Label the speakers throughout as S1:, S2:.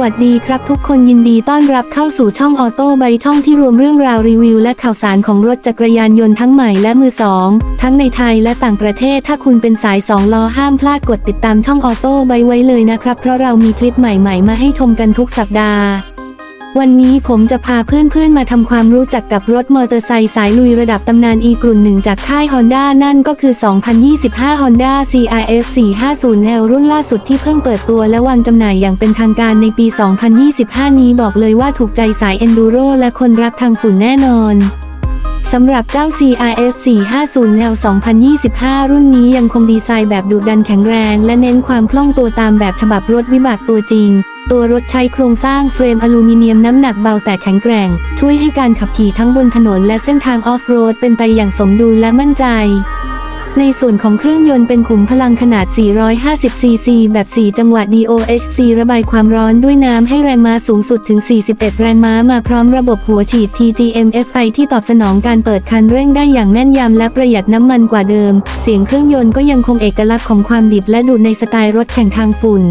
S1: วัสดีครับทุกคนยินดีต้อนรับเข้าสู่ช่องออโต้ใบช่องที่รวมเรื่องราวรีวิว และข่าวสารของรถจักรยานยนต์ทั้งใหม่และมือสองทั้งในไทยและต่างประเทศถ้าคุณเป็นสายสองล้อห้ามพลาดกดติดตามช่องออโต้ใบไว้เลยนะครับ เพราะเรามีคลิปใหม่ๆ มาให้ชมกันทุกสัปดาห์ วันนี้ผมจะพาเพื่อนๆมาทำความรู้จักกับรถมอเตอร์ไซค์สายลุยระดับตำนานอีกรุ่นหนึ่งจากค่าย Honda นั่นก็คือ 2025 Honda CRF 450L รุ่นล่าสุดที่เพิ่งเปิดตัวและวางจำหน่ายอย่างเป็นทางการในปี 2025 นี้บอกเลยว่าถูกใจสาย Enduro และคนรักทางฝุ่นแน่นอน สำหรับเจ้า CRF 450 L 2025 รุ่นนี้ยังคงดีไซน์แบบดุดันแข็งแรง และเน้นความคล่องตัวตามแบบฉบับรถวิบากตัวจริง ตัวรถใช้โครงสร้างเฟรมอลูมิเนียมน้ำหนักเบาแต่แข็งแกร่ง ช่วยให้การขับขี่ทั้งบนถนนและเส้นทางออฟโรดเป็นไปอย่างสมดุลและมั่นใจ ในส่วนของเครื่องยนต์เป็นขุมพลังขนาด 450 ซีซี แบบ 4 จังหวะ DOHC ระบายความร้อนด้วยน้ำให้แรงม้าสูงสุดถึง 41 แรงม้ามาพร้อมระบบหัวฉีด TGM-FI ที่ตอบสนองการเปิดคันเร่งได้อย่างแม่นยำและประหยัดน้ำมันกว่าเดิม เสียงเครื่องยนต์ก็ยังคงเอกลักษณ์ของความดิบและดุในสไตล์รถแข่งทางฝุ่น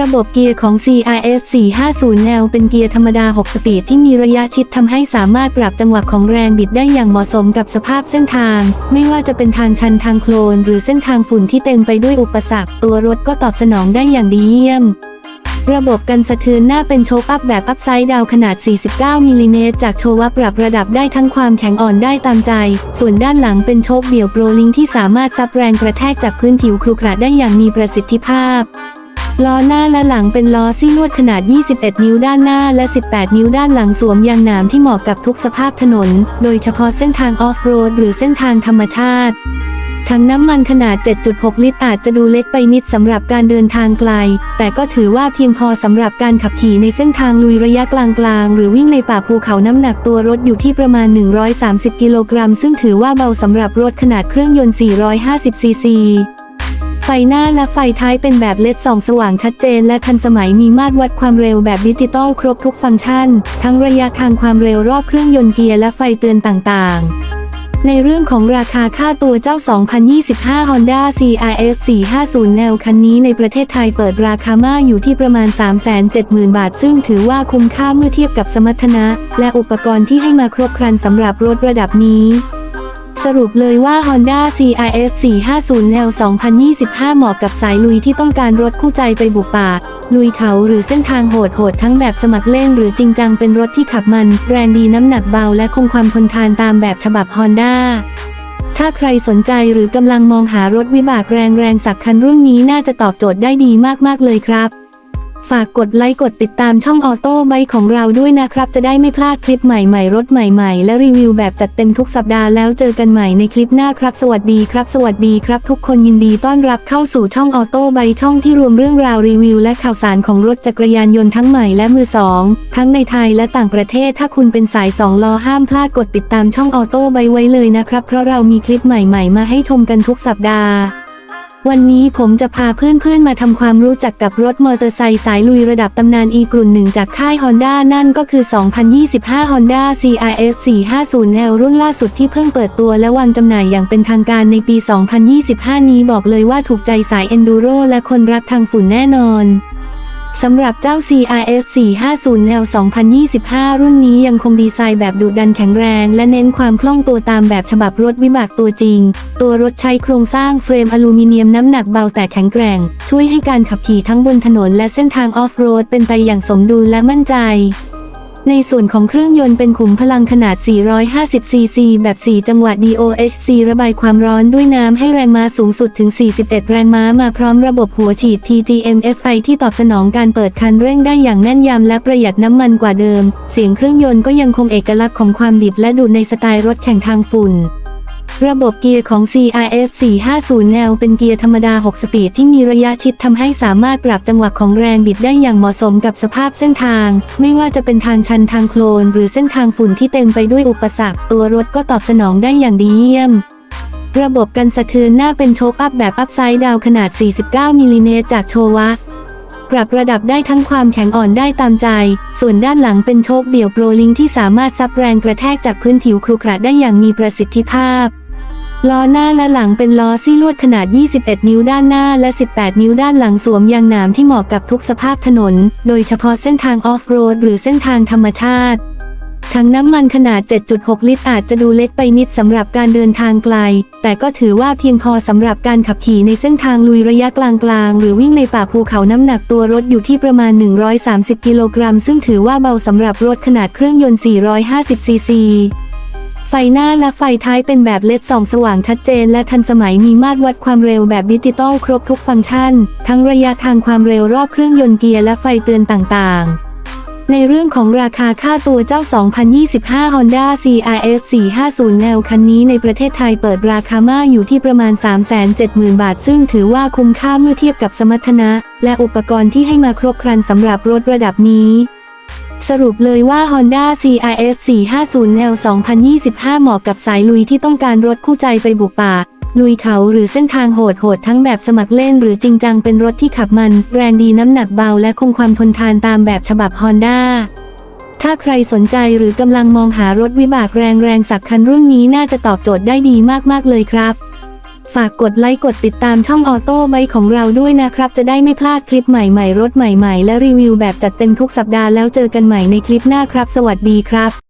S1: ระบบเกียร์ของ CRF 450L เป็นเกียร์ธรรมดา 6 สปีดที่มีระยะชิดทำให้สามารถปรับจังหวะของแรงบิดได้อย่างเหมาะสมกับสภาพเส้นทาง ไม่ว่าจะเป็นทางชันทางโคลน หรือเส้นทางฝุ่นที่เต็มไปด้วยอุปสรรค ตัวรถก็ตอบสนองได้อย่างดีเยี่ยมระบบกันสะเทือนหน้าเป็นโชคอัพแบบอัพไซด์ดาวขนาด 49 มิลลิเมตรจากโชว์ว่าปรับระดับได้ทั้งความแข็งอ่อนได้ตามใจ ส่วนด้านหลังเป็นโชคเบี่ยวโปรลิงที่สามารถซับแรงกระแทกจากพื้นผิวครุขระได้อย่างมีประสิทธิภาพ ล้อหน้าและหลังเป็นล้อซี่ลวดขนาด 21 นิ้วด้านหน้าและ 18 นิ้วด้านหลังสวมยางหนามที่เหมาะกับทุกสภาพถนน โดยเฉพาะเส้นทางออฟโรดหรือเส้นทางธรรมชาติถังน้ำมันขนาด 7.6 ลิตรอาจจะดูเล็กไปนิดสำหรับการเดินทางไกล แต่ก็ถือว่าเพียงพอสำหรับการขับขี่ในเส้นทางลุยระยะกลางๆ หรือวิ่งในป่าภูเขาน้ำหนักตัวรถอยู่ที่ประมาณ 130 กิโลกรัม ซึ่งถือว่าเบาสำหรับรถขนาดเครื่องยนต์ 450 ซีซี ไฟหน้าและไฟท้ายเป็นแบบเลดส่องสว่างชัดเจน และทันสมัยมีมาตรวัดความเร็วแบบดิจิตอลครบทุกฟังก์ชัน ทั้งระยะทางความเร็วรอบเครื่องยนต์เกียร์และไฟเตือนต่างๆ ในเรื่องของราคาค่าตัวเจ้า 2025 Honda CRF 450 แนวคันนี้ในประเทศไทยเปิดราคามาอยู่ที่ประมาณ 370,000 บาท ซึ่งถือว่าคุ้มค่าเมื่อเทียบกับสมรรถนะ และอุปกรณ์ที่ให้มาครบครันสำหรับรถระดับนี้ สรุปเลยว่า Honda CRF 450 L 2025 เหมาะกับสายลุยที่ต้องการรถคู่ใจไปบุกป่า ลุยเขาหรือเส้นทางโหดๆทั้งแบบสมัครเล่นหรือจริงจังเป็นรถที่ขับมัน แรงดีน้ำหนักเบาและคงความทนทานตามแบบฉบับ Honda ถ้าใครสนใจหรือกำลังมองหารถวิบากแรงๆสักคันรุ่นนี้น่าจะตอบโจทย์ได้ดีมากๆเลยครับ ฝากกดไลค์กดติดตามช่องออโต้ไบของเราด้วยนะครับ จะได้ไม่พลาดคลิปใหม่ๆ รถใหม่ๆ และรีวิวแบบจัดเต็มทุกสัปดาห์แล้วเจอกันใหม่ในคลิปหน้าครับ สวัสดีครับ สวัสดีครับ ทุกคนยินดีต้อนรับเข้าสู่ช่องออโต้ไบช่องที่รวมเรื่องราวรีวิว และข่าวสารของรถจักรยานยนต์ทั้งใหม่และมือสองทั้งในไทยและต่างประเทศ ถ้าคุณเป็นสายสองล้อห้ามพลาดกดติดตามช่องออโต้ไบไว้เลยนะครับ เพราะเรามีคลิปใหม่ ๆ มาให้ชมกันทุกสัปดาห์ วันนี้ผมจะพาเพื่อนๆมาทำความรู้จักกับรถมอเตอร์ไซค์สายลุยระดับตำนานอีกรุ่นหนึ่งจากค่าย Honda นั่นก็คือ 2025 Honda CRF 450L รุ่นล่าสุดที่เพิ่งเปิดตัวและวางจำหน่ายอย่างเป็นทางการในปี 2025 นี้บอกเลยว่าถูกใจสาย Enduro และคนรักทางฝุ่นแน่นอน สำหรับเจ้า CRF 450 L 2025 รุ่นนี้ยังคงดีไซน์แบบดุดันแข็งแรง และเน้นความคล่องตัวตามแบบฉบับรถวิบากตัวจริง ตัวรถใช้โครงสร้างเฟรมอลูมิเนียมน้ำหนักเบาแต่แข็งแกร่ง ช่วยให้การขับขี่ทั้งบนถนนและเส้นทางออฟโรดเป็นไปอย่างสมดุลและมั่นใจ ในส่วนของเครื่องยนต์เป็นขุมพลังขนาด 450 ซีซี แบบ 4 จังหวะ DOHC ระบายความร้อนด้วยน้ำให้แรงม้าสูงสุดถึง 41 แรงม้ามาพร้อมระบบหัวฉีด TGM-FI ที่ตอบสนองการเปิดคันเร่งได้อย่างแม่นยำและประหยัดน้ำมันกว่าเดิม เสียงเครื่องยนต์ก็ยังคงเอกลักษณ์ของความดิบและดุในสไตล์รถแข่งทางฝุ่น ระบบเกียร์ของ CRF 450L เป็นเกียร์ธรรมดา 6 สปีดที่มีระยะชิดทำให้สามารถปรับจังหวะของแรงบิดได้อย่างเหมาะสมกับสภาพเส้นทาง ไม่ว่าจะเป็นทางชันทางโคลน หรือเส้นทางฝุ่นที่เต็มไปด้วยอุปสรรค ตัวรถก็ตอบสนองได้อย่างดีเยี่ยมระบบกันสะเทือนหน้าเป็นโชคอัพแบบอัพไซด์ดาวขนาด 49 มิลลิเมตรจากโชวะ ปรับระดับได้ทั้งความแข็งอ่อนได้ตามใจ ส่วนด้านหลังเป็นโชคเดี่ยวโปรลิงที่สามารถซับแรงกระแทกจากพื้นผิวครุขระได้อย่างมีประสิทธิภาพ ล้อหน้าและหลังเป็นล้อซี่ลวดขนาด 21 นิ้วด้านหน้าและ 18 นิ้วด้านหลังสวมยางหนามที่เหมาะกับทุกสภาพถนน โดยเฉพาะเส้นทางออฟโรดหรือเส้นทางธรรมชาติ ถังน้ำมันขนาด 7.6 ลิตรอาจจะดูเล็กไปนิดสำหรับการเดินทางไกล แต่ก็ถือว่าเพียงพอสำหรับการขับขี่ในเส้นทางลุยระยะกลางๆ หรือวิ่งในป่าภูเขาน้ำหนักตัวรถอยู่ที่ประมาณ 130 กิโลกรัม ซึ่งถือว่าเบาสำหรับรถขนาดเครื่องยนต์ 450 ซีซี ไฟหน้าและไฟท้ายเป็นแบบเลดส่องสว่างชัดเจน และทันสมัยมีมาตรวัดความเร็วแบบดิจิตอลครบทุกฟังก์ชัน ทั้งระยะทางความเร็วรอบเครื่องยนต์เกียร์และไฟเตือนต่างๆในเรื่องของราคาค่าตัวเจ้า 2025 Honda CRF 450แนวคันนี้ในประเทศไทยเปิดราคามาอยู่ที่ประมาณ 370,000 บาท ซึ่งถือว่าคุ้มค่าเมื่อเทียบกับสมรรถนะ และอุปกรณ์ที่ให้มาครบครันสำหรับรถระดับนี้ สรุปเลยว่า Honda CRF 450แนว2025 เหมาะกับสายลุยที่ต้องการรถคู่ใจไปบุกป่า ลุยเขาหรือเส้นทางโหดๆทั้งแบบสมัครเล่นหรือจริงจังเป็นรถที่ขับมัน แรงดีน้ำหนักเบาและคงความทนทานตามแบบฉบับ Honda ถ้าใครสนใจหรือกำลังมองหารถวิบากแรงแรงสักคันรุ่นนี้น่าจะตอบโจทย์ได้ดีมากๆเลยครับ ฝากกดไลค์กดติดตามช่องออโต้ไบของเราด้วยนะครับ จะได้ไม่พลาดคลิปใหม่ๆ รถใหม่ๆ และรีวิวแบบจัดเต็มทุกสัปดาห์แล้วเจอกันใหม่ในคลิปหน้าครับ สวัสดีครับ